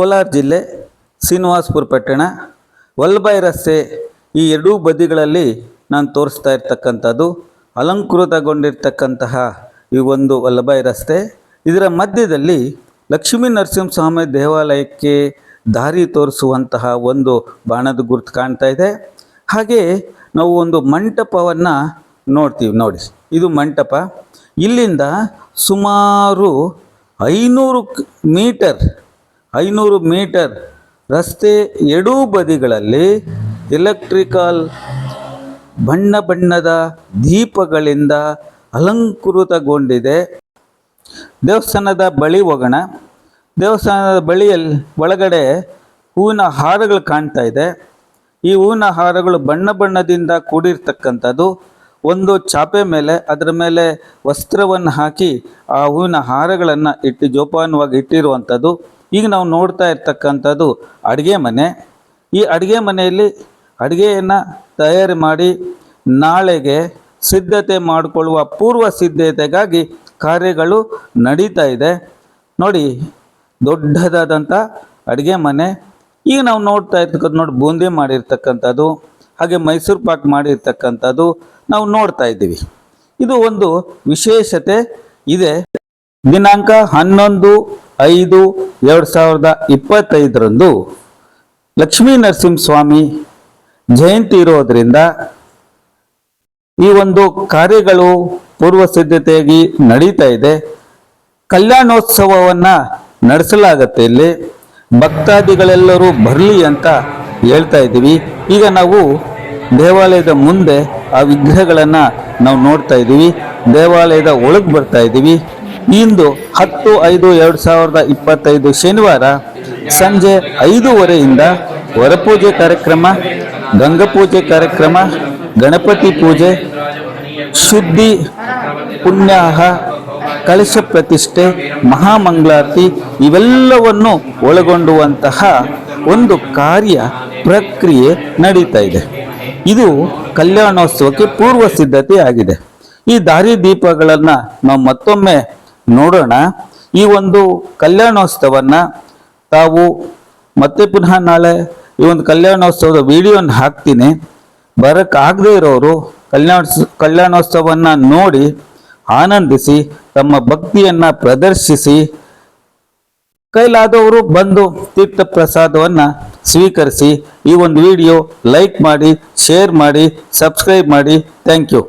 ಕೋಲಾರ ಜಿಲ್ಲೆ ಶ್ರೀನಿವಾಸಪುರ ಪಟ್ಟಣ ವಲ್ಲಭಾಯ್ ರಸ್ತೆ ಈ ಎರಡೂ ಬದಿಗಳಲ್ಲಿ ನಾನು ತೋರಿಸ್ತಾ ಇರ್ತಕ್ಕಂಥದ್ದು, ಅಲಂಕೃತಗೊಂಡಿರ್ತಕ್ಕಂತಹ ಈ ಒಂದು ವಲ್ಲಭಾಯ್ ರಸ್ತೆ. ಇದರ ಮಧ್ಯದಲ್ಲಿ ಲಕ್ಷ್ಮೀ ನರಸಿಂಹಸ್ವಾಮಿ ದೇವಾಲಯಕ್ಕೆ ದಾರಿ ತೋರಿಸುವಂತಹ ಒಂದು ಬಾಣದ ಗುರುತು ಕಾಣ್ತಾ ಇದೆ. ಹಾಗೆ ನಾವು ಒಂದು ಮಂಟಪವನ್ನು ನೋಡ್ತೀವಿ, ನೋಡಿ. ಇದು ಮಂಟಪ. ಇಲ್ಲಿಂದ ಸುಮಾರು ಐನೂರು ಮೀಟರ್ ಐನೂರು ಮೀಟರ್ ರಸ್ತೆ ಎರಡೂ ಬದಿಗಳಲ್ಲಿ ಎಲೆಕ್ಟ್ರಿಕಲ್ ಬಣ್ಣ ಬಣ್ಣದ ದೀಪಗಳಿಂದ ಅಲಂಕೃತಗೊಂಡಿದೆ. ದೇವಸ್ಥಾನದ ಬಳಿ ಹೋಗೋಣ. ದೇವಸ್ಥಾನದ ಬಳಿಯಲ್ಲಿ ಒಳಗಡೆ ಹೂವಿನ ಹಾರಗಳು ಕಾಣ್ತಾ ಇದೆ. ಈ ಹೂವಿನ ಹಾರಗಳು ಬಣ್ಣ ಬಣ್ಣದಿಂದ ಕೂಡಿರ್ತಕ್ಕಂಥದ್ದು. ಒಂದು ಚಾಪೆ ಮೇಲೆ, ಅದರ ಮೇಲೆ ವಸ್ತ್ರವನ್ನು ಹಾಕಿ ಆ ಹೂವಿನ ಹಾರಗಳನ್ನು ಇಟ್ಟು ಜೋಪಾನವಾಗಿ ಇಟ್ಟಿರುವಂಥದ್ದು. ಈಗ ನಾವು ನೋಡ್ತಾ ಇರ್ತಕ್ಕಂಥದ್ದು ಅಡುಗೆ ಮನೆ. ಈ ಅಡುಗೆ ಮನೆಯಲ್ಲಿ ಅಡುಗೆಯನ್ನು ತಯಾರಿ ಮಾಡಿ ನಾಳೆಗೆ ಸಿದ್ಧತೆ ಮಾಡಿಕೊಳ್ಳುವ ಪೂರ್ವ ಸಿದ್ಧತೆಗಾಗಿ ಕಾರ್ಯಗಳು ನಡೀತಾ ಇದೆ. ನೋಡಿ ದೊಡ್ಡದಾದಂಥ ಅಡುಗೆ ಮನೆ. ಈಗ ನಾವು ನೋಡ್ತಾ ಇರ್ತಕ್ಕಂಥ ನೋಡಿ, ಬೂಂದಿ ಮಾಡಿರ್ತಕ್ಕಂಥದ್ದು, ಹಾಗೆ ಮೈಸೂರು ಪಾಕ್ ಮಾಡಿರ್ತಕ್ಕಂಥದ್ದು ನಾವು ನೋಡ್ತಾ ಇದ್ದೀವಿ. ಇದು ಒಂದು ವಿಶೇಷತೆ ಇದೆ. ದಿನಾಂಕ ಹನ್ನೊಂದು ಐದು ಎರಡು ಸಾವಿರದ ಇಪ್ಪತ್ತೈದರಂದು ಲಕ್ಷ್ಮೀ ನರಸಿಂಹಸ್ವಾಮಿ ಜಯಂತಿ ಇರೋದರಿಂದ ಈ ಒಂದು ಕಾರ್ಯಗಳು ಪೂರ್ವ ಸಿದ್ಧತೆಯಾಗಿ ನಡೀತಾ ಇದೆ. ಕಲ್ಯಾಣೋತ್ಸವವನ್ನು ನಡೆಸಲಾಗತ್ತೆ ಇಲ್ಲಿ. ಭಕ್ತಾದಿಗಳೆಲ್ಲರೂ ಬರಲಿ ಅಂತ ಹೇಳ್ತಾ ಇದ್ದೀವಿ. ಈಗ ನಾವು ದೇವಾಲಯದ ಮುಂದೆ ಆ ವಿಗ್ರಹಗಳನ್ನು ನಾವು ನೋಡ್ತಾ ಇದ್ದೀವಿ. ದೇವಾಲಯದ ಒಳಗೆ ಬರ್ತಾ ಇದ್ದೀವಿ. ಇಂದು ಹತ್ತು ಐದು ಎರಡು ಸಾವಿರದ ಇಪ್ಪತ್ತೈದು ಶನಿವಾರ ಸಂಜೆ ಐದೂವರೆಯಿಂದ ವರಪೂಜೆ ಕಾರ್ಯಕ್ರಮ ಗಂಗಪೂಜೆ ಕಾರ್ಯಕ್ರಮ, ಗಣಪತಿ ಪೂಜೆ, ಶುದ್ಧಿ ಪುಣ್ಯಾಹ, ಕಳಶ ಪ್ರತಿಷ್ಠೆ, ಮಹಾಮಂಗಳಾರತಿ ಇವೆಲ್ಲವನ್ನು ಒಳಗೊಂಡುವಂತಹ ಒಂದು ಕಾರ್ಯ ಪ್ರಕ್ರಿಯೆ ನಡೀತಾ ಇದೆ. ಇದು ಕಲ್ಯಾಣೋತ್ಸವಕ್ಕೆ ಪೂರ್ವ ಸಿದ್ಧತೆ ಆಗಿದೆ ಈ ದಾರಿ ದೀಪಗಳನ್ನು ನಾವು ಮತ್ತೊಮ್ಮೆ ನೋಡೋಣ. ಈ ಒಂದು ಕಲ್ಯಾಣೋತ್ಸವನ್ನ ತಾವು ಮತ್ತೆ ಪುನಃ ನಾಳೆ ಈ ಒಂದು ಕಲ್ಯಾಣೋತ್ಸವದ ವಿಡಿಯೋನ ಹಾಕ್ತೀನಿ. ಬರೋಕ್ಕಾಗದೇ ಇರೋರು ಕಲ್ಯಾಣ ಕಲ್ಯಾಣೋತ್ಸವವನ್ನು ನೋಡಿ ಆನಂದಿಸಿ, ತಮ್ಮ ಭಕ್ತಿಯನ್ನು ಪ್ರದರ್ಶಿಸಿ, ಕೈಲಾದವರು ಬಂದು ತೀರ್ಥ ಪ್ರಸಾದವನ್ನು ಸ್ವೀಕರಿಸಿ, ಈ ಒಂದು ವಿಡಿಯೋ ಲೈಕ್ ಮಾಡಿ, ಶೇರ್ ಮಾಡಿ, ಸಬ್ಸ್ಕ್ರೈಬ್ ಮಾಡಿ. Thank you.